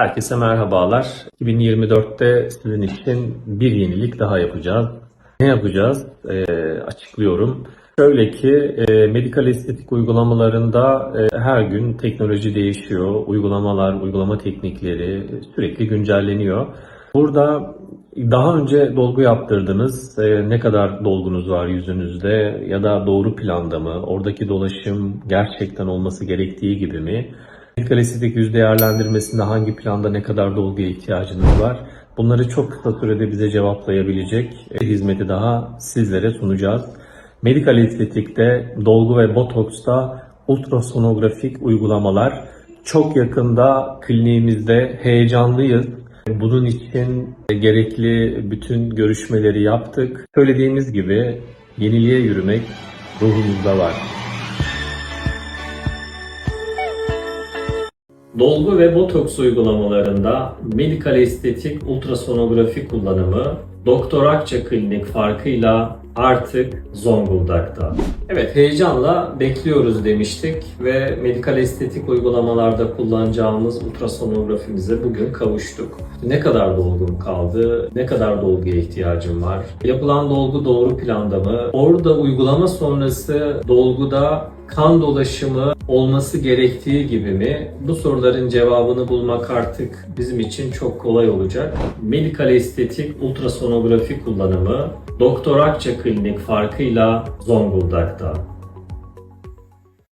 Herkese merhabalar. 2024'te sizin için bir yenilik daha yapacağız. Ne yapacağız? Ee, açıklıyorum. Şöyle ki e, medikal estetik uygulamalarında e, her gün teknoloji değişiyor. Uygulamalar, uygulama teknikleri sürekli güncelleniyor. Burada daha önce dolgu yaptırdınız. E, ne kadar dolgunuz var yüzünüzde ya da doğru planda mı? Oradaki dolaşım gerçekten olması gerektiği gibi mi? Estetik yüz değerlendirmesinde hangi planda ne kadar dolguya ihtiyacınız var? Bunları çok kısa sürede bize cevaplayabilecek hizmeti daha sizlere sunacağız. Medikal estetikte dolgu ve botoksta ultrasonografik uygulamalar çok yakında kliniğimizde heyecanlıyız. Bunun için gerekli bütün görüşmeleri yaptık. Söylediğimiz gibi yeniliğe yürümek ruhumuzda var. Dolgu ve botoks uygulamalarında medikal estetik ultrasonografi kullanımı Doktor Akça Klinik farkıyla artık Zonguldak'ta. Evet heyecanla bekliyoruz demiştik ve medikal estetik uygulamalarda kullanacağımız ultrasonografimize bugün kavuştuk. Ne kadar dolgum kaldı? Ne kadar dolguya ihtiyacım var? Yapılan dolgu doğru planda mı? Orada uygulama sonrası dolguda kan dolaşımı olması gerektiği gibi mi? Bu soruların cevabını bulmak artık bizim için çok kolay olacak. Medikal estetik ultrasonografi kullanımı Doktor Akça Klinik farkıyla Zonguldak'ta.